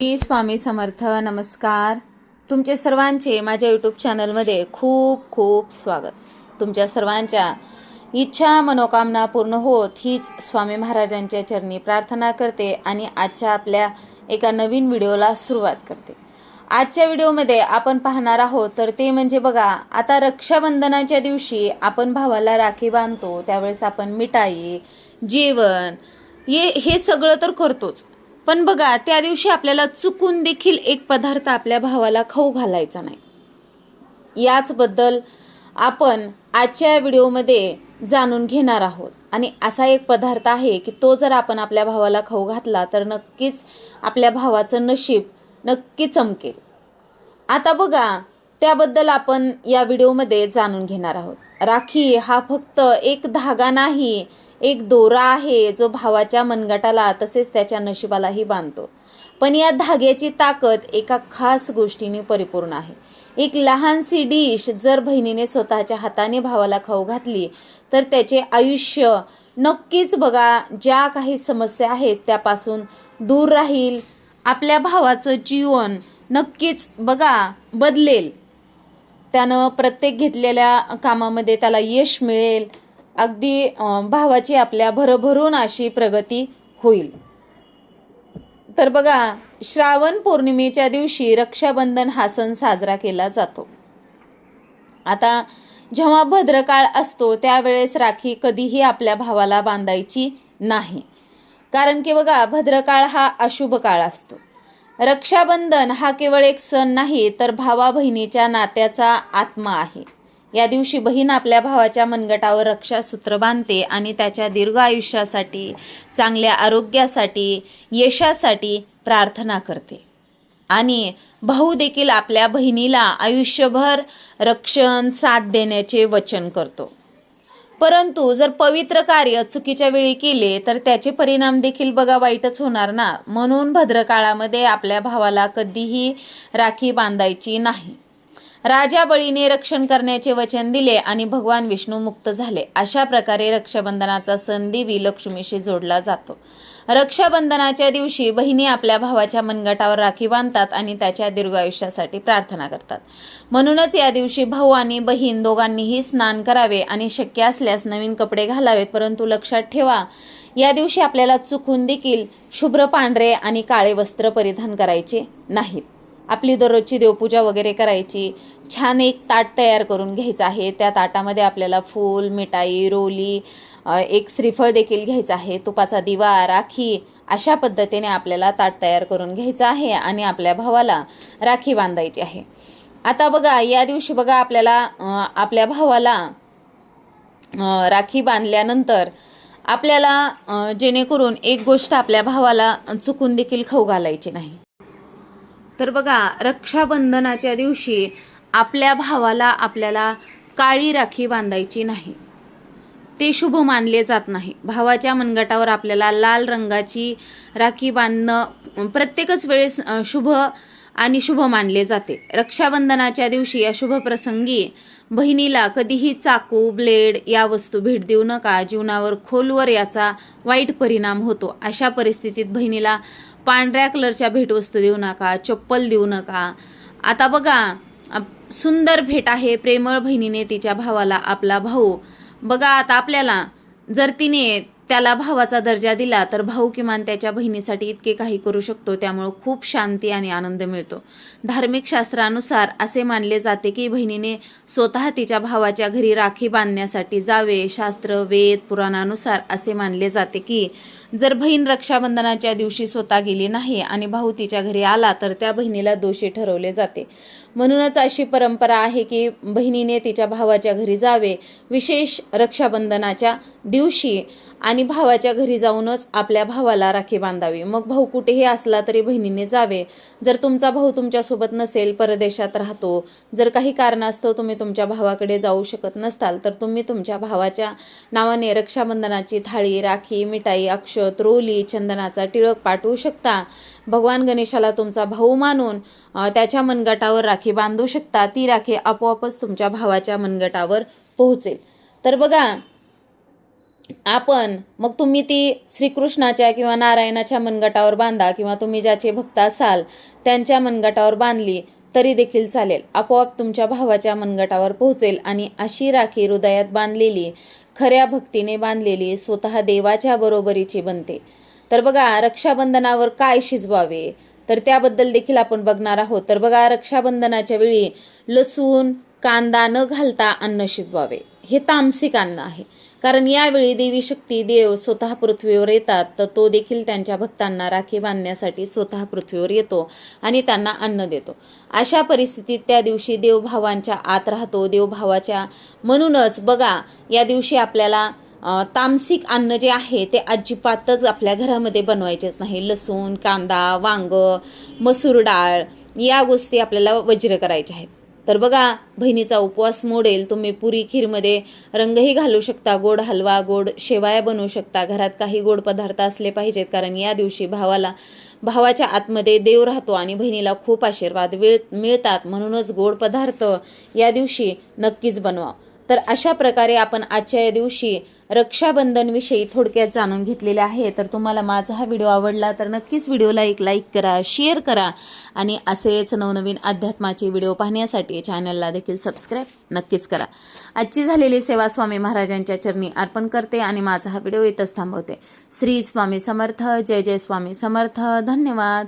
श्री स्वामी समर्थ नमस्कार. तुमचे सर्वांचे माझ्या यूट्यूब चॅनलमध्ये खूप खूप स्वागत. तुमच्या सर्वांच्या इच्छा मनोकामना पूर्ण होत हीच स्वामी महाराजांच्या चरणी प्रार्थना करते आणि आजच्या आपल्या एका नवीन व्हिडिओला सुरुवात करते. आजच्या व्हिडिओमध्ये आपण पाहणार आहोत तर ते म्हणजे बघा आता रक्षाबंधनाच्या दिवशी आपण भावाला राखी बांधतो त्यावेळेस आपण मिठाई जेवण हे हे सगळं तर करतोच. पण बघा त्या दिवशी आपल्याला चुकून देखील एक पदार्थ आपल्या भावाला खाऊ घालायचा नाही. याचबद्दल आपण आजच्या व्हिडिओमध्ये जाणून घेणार आहोत. आणि असा एक पदार्थ आहे की तो जर आपण आपल्या भावाला खाऊ घातला तर नक्कीच आपल्या भावाचं नशीब नक्की चमकेल. आता बघा त्याबद्दल आपण या व्हिडिओमध्ये जाणून घेणार आहोत. राखी हा फक्त एक धागा नाही एक दोरा आहे जो भावाच्या मनगटाला तसेच त्याच्या नशिबालाही बांधतो. पण या धाग्याची ताकद एका खास गोष्टीने परिपूर्ण आहे. एक लहानशी डिश जर बहिणीने स्वतःच्या हाताने भावाला खाऊ घातली तर त्याचे आयुष्य नक्कीच बघा ज्या काही समस्या आहेत त्यापासून दूर राहील. आपल्या भावाचं जीवन नक्कीच बघा बदलेल. त्यानं प्रत्येक घेतलेल्या कामामध्ये त्याला यश मिळेल. अगदी भावाची आपल्या भरभरून अशी प्रगती होईल. तर बघा श्रावण पौर्णिमेच्या दिवशी रक्षाबंधन हा सण साजरा केला जातो. आता जेव्हा भद्रकाळ असतो त्यावेळेस राखी कधीही आपल्या भावाला बांधायची नाही. कारण की बघा भद्रकाळ हा अशुभ काळ असतो. रक्षाबंधन हा केवळ एक सण नाही तर भावा बहिणीच्या नात्याचा आत्मा आहे. या दिवशी बहीण आपल्या भावाच्या मनगटावर रक्षासूत्र बांधते आणि त्याच्या दीर्घ आयुष्यासाठी चांगल्या आरोग्यासाठी यशासाठी प्रार्थना करते. आणि भाऊ देखील आपल्या बहिणीला आयुष्यभर रक्षण साथ देण्याचे वचन करतो. परंतु जर पवित्र कार्य चुकीच्या वेळी केले तर त्याचे परिणाम देखील बघा वाईटच होणार ना? म्हणून भद्रकाळामध्ये आपल्या भावाला कधीही राखी बांधायची नाही. राजा बळीने रक्षण करण्याचे वचन दिले आणि भगवान विष्णू मुक्त झाले. अशा प्रकारे रक्षाबंधनाचा सण देवी लक्ष्मीशी जोडला जातो. रक्षाबंधनाच्या दिवशी बहिणी आपल्या भावाच्या मनगटावर राखी बांधतात आणि त्याच्या दीर्घायुष्यासाठी प्रार्थना करतात. म्हणूनच या दिवशी भाऊ आणि बहीण दोघांनीही स्नान करावे आणि शक्य असल्यास नवीन कपडे घालावेत परंतु लक्षात ठेवा या दिवशी आपल्याला चुकून देखील शुभ्र पांढरे आणि काळे वस्त्र परिधान करायचे नाहीत. आपली दररोजची देवपूजा वगैरे करायची. छान एक ताट तयार करून घ्यायचं आहे. त्या ताटामध्ये आपल्याला फूल मिठाई रोली एक श्रीफळ देखील घ्यायचं आहे. तुपाचा दिवा राखी अशा पद्धतीने आपल्याला ताट तयार करून घ्यायचं आहे आणि आपल्या भावाला राखी बांधायची आहे. आता बघा या दिवशी बघा आपल्याला आपल्या भावाला राखी बांधल्यानंतर आपल्याला जेणेकरून एक गोष्ट आपल्या भावाला चुकून देखील खाऊ घालायची नाही. तर बघा रक्षाबंधनाच्या दिवशी आपल्या भावाला आपल्याला काळी राखी बांधायची नाही. ते शुभ मानले जात नाही. भावाच्या मनगटावर आपल्याला लाल रंगाची राखी बांधणं प्रत्येकच वेळेस शुभ आणि शुभ मानले जाते. रक्षाबंधनाच्या दिवशी या शुभ प्रसंगी बहिणीला कधीही चाकू ब्लेड या वस्तू भेट देऊ नका. जीवनावर खोलवर याचा वाईट परिणाम होतो. अशा परिस्थितीत बहिणीला पांढऱ्या कलरच्या भेटवस्तू देऊ नका चप्पल देऊ नका. आता बघा सुंदर भेट आहे प्रेमळ बहिणीने तिच्या भावाला आपला भाऊ. बघा आता आपल्याला जर तिने त्याला भावाचा दर्जा दिला तर भाऊ किमान त्याच्या बहिणीसाठी इतके काही करू शकतो त्यामुळं खूप शांती आणि आनंद मिळतो. धार्मिक शास्त्रानुसार असे मानले जाते की बहिणीने स्वतः तिच्या भावाच्या घरी राखी बांधण्यासाठी जावे. शास्त्र वेद पुराणानुसार असे मानले जाते की जर बहीण रक्षाबंधनाच्या दिवशी स्वतः गेली नाही आणि भाऊ तिच्या घरी आला तर त्या बहिणीला दोषी ठरवले जाते. म्हणूनच अशी परंपरा आहे की बहिणीने तिच्या भावाच्या घरी जावे विशेष रक्षाबंधनाच्या दिवशी आणि भावाच्या घरी जाऊनच आपल्या भावाला राखी बांधावी. मग भाऊ कुठेही असला तरी बहिणीने जावे. जर तुमचा भाऊ तुमच्यासोबत नसेल परदेशात राहतो जर काही कारणास्तव तुम्ही तुमच्या भावाकडे जाऊ शकत नसताल तर तुम्ही तुमच्या भावाच्या नावाने रक्षाबंधनाची थाळी राखी मिठाई अक्ष अक्षत रोली चंदनाचा टिळक पाठवू शकता. भगवान गणेशाला तुमचा भाऊ मानून त्याच्या मनगटावर राखी बांधू शकता. ती राखी आपोआपच तुमच्या भावाच्या मनगटावर पोहोचेल. तर बघा आपण मग तुम्ही ती श्रीकृष्णाच्या किंवा नारायणाच्या मनगटावर बांधा किंवा तुम्ही ज्याचे भक्त असाल त्यांच्या मनगटावर बांधली तरी देखील चालेल. आपोआप तुमच्या भावाच्या मनगटावर पोहोचेल आणि अशी राखी हृदयात बांधलेली खऱ्या भक्तीने बांधलेली स्वतः देवाच्या बरोबरीची बनते. तर बघा रक्षाबंधनावर काय शिजवावे? तर त्याबद्दल देखील आपण बघणार आहोत. तर बघा रक्षाबंधनाच्या वेळी लसूण कांदा न घालता अन्न शिजवावे. हे तामसिक अन्न आहे. कारण यावेळी देवी शक्ती देव स्वतः पृथ्वीवर येतात तर तो देखील त्यांच्या भक्तांना राखी बांधण्यासाठी स्वतः पृथ्वीवर येतो आणि त्यांना अन्न देतो. अशा परिस्थितीत त्या दिवशी देवभावांच्या आत राहतो. देवभावाच्या म्हणूनच बघा या दिवशी आपल्याला तामसिक अन्न जे आहे ते अजिबातच आपल्या घरामध्ये बनवायचेच नाही. लसूण कांदा वांग मसूर डाळ या गोष्टी आपल्याला वज्र करायच्या आहेत. तर बघा बहिणीचा उपवास मोडेल तुम्ही पुरी खीरमध्ये रंगही घालू शकता गोड हलवा गोड शेवाया बनवू शकता. घरात काही गोड पदार्थ असले पाहिजेत कारण या दिवशी भावाला भावाच्या आतमध्ये देव राहतो आणि बहिणीला खूप आशीर्वाद वेळ मिळतात. म्हणूनच गोड पदार्थ या दिवशी नक्कीच बनवा. तर अशा प्रकारे आपण आजच्या या दिवशी रक्षाबंधनविषयी थोडक्यात जाणून घेतलेले आहे. तर तुम्हाला माझा हा व्हिडिओ आवडला तर नक्कीच व्हिडिओला एक लाईक करा शेअर करा आणि असेच नवनवीन अध्यात्माचे व्हिडिओ पाहण्यासाठी चॅनलला देखील सबस्क्राईब नक्कीच करा. आजची झालेली सेवा स्वामी महाराजांच्या चरणी अर्पण करते आणि माझा हा व्हिडिओ इथंच थांबवते. श्री स्वामी समर्थ जय जय स्वामी समर्थ. धन्यवाद.